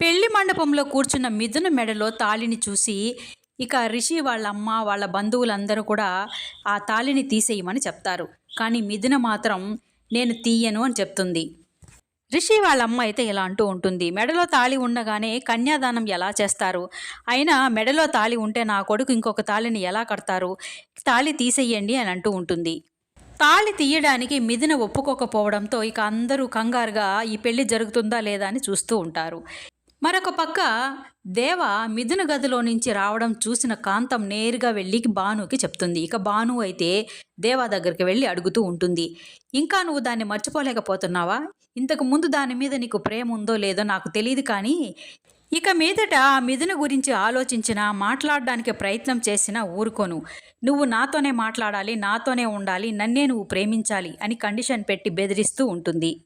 పెళ్ళి మండపంలో కూర్చున్న మిథున మెడలో తాళిని చూసి ఇక రిషి వాళ్ళ అమ్మ వాళ్ళ బంధువులందరూ కూడా ఆ తాళిని తీసేయమని చెప్తారు. కానీ మిథున మాత్రం నేను తీయను అని చెప్తుంది. రిషి వాళ్ళ అమ్మ అయితే ఇలా అంటూ ఉంటుంది. మెడలో తాళి ఉండగానే కన్యాదానం ఎలా చేస్తారు? అయినా మెడలో తాళి ఉంటే నా కొడుకు ఇంకొక తాళిని ఎలా కడతారు? తాళి తీసేయండి అని అంటూ ఉంటుంది. తాళి తీయడానికి మిథున ఒప్పుకోకపోవడంతో ఇక అందరూ కంగారుగా ఈ పెళ్ళి జరుగుతుందా లేదా? అని చూస్తూ ఉంటారు. మరొక పక్క దేవ మిథున గదిలో నుంచి రావడం చూసిన కాంతం నేరుగా వెళ్ళి భానుకి చెప్తుంది. ఇక భాను అయితే దేవా దగ్గరికి వెళ్ళి అడుగుతూ ఉంటుంది. ఇంకా నువ్వు దాన్ని మర్చిపోలేకపోతున్నావా? ఇంతకు ముందు దాని మీద నీకు ప్రేమ ఉందో లేదో నాకు తెలియదు కానీ ఇక మీదట ఆ మిథున గురించి ఆలోచించిన మాట్లాడడానికి ప్రయత్నం చేసినా ఊరుకోను. నువ్వు నాతోనే మాట్లాడాలి నాతోనే ఉండాలి నన్నే నువ్వు ప్రేమించాలి అని కండిషన్ పెట్టి బెదిరిస్తూ ఉంటుంది.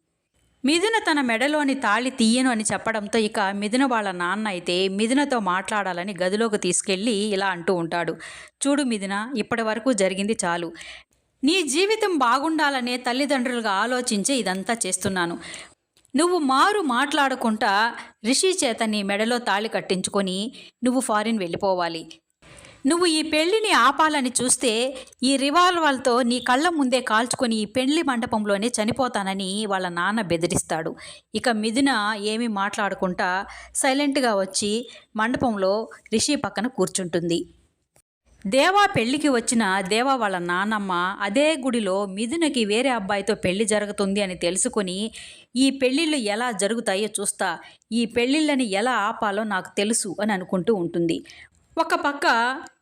మిథున తన మెడలోని తాళి తీయను అని చెప్పడంతో ఇక మిథున వాళ్ళ నాన్న అయితే మిథునతో మాట్లాడాలని గదిలోకి తీసుకెళ్ళి ఇలా అంటూ ఉంటాడు. చూడు మిథున ఇప్పటి వరకు జరిగింది చాలు. నీ జీవితం బాగుండాలనే తల్లిదండ్రులుగా ఆలోచించి ఇదంతా చేస్తున్నాను. నువ్వు మారు మాట్లాడకుండా రిషి చేత నీ మెడలో తాళి కట్టించుకొని నువ్వు ఫారిన్ వెళ్ళిపోవాలి. నువ్వు ఈ పెళ్ళిని ఆపాలని చూస్తే ఈ రివాల్వర్తో నీ కళ్ళ ముందే కాల్చుకొని ఈ పెళ్ళి మండపంలోనే చనిపోతానని వాళ్ళ నాన్న బెదిరిస్తాడు. ఇక మిథున ఏమీ మాట్లాడకుండా సైలెంట్గా వచ్చి మండపంలో రిషి పక్కన కూర్చుంటుంది. దేవా పెళ్ళికి వచ్చిన దేవా వాళ్ళ నాన్నమ్మ అదే గుడిలో మిథునకి వేరే అబ్బాయితో పెళ్ళి జరుగుతుంది అని తెలుసుకొని ఈ పెళ్ళిళ్ళు ఎలా జరుగుతాయో చూస్తా ఈ పెళ్ళిళ్ళని ఎలా ఆపాలో నాకు తెలుసు అని అనుకుంటూ ఉంటుంది. ఒక పక్క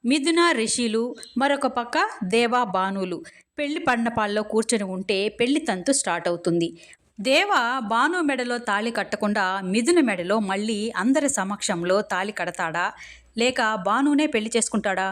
మిథున రిషిలు మరొక పక్క దేవా బానులు. పెళ్ళి పండపాల్లో కూర్చొని ఉంటే పెళ్ళి తంతు స్టార్ట్ అవుతుంది. దేవ బాను మెడలో తాళి కట్టకుండా మిథున మెడలో మళ్ళీ అందరి సమక్షంలో తాళి కడతాడా? లేక బానునే పెళ్ళి చేసుకుంటాడా?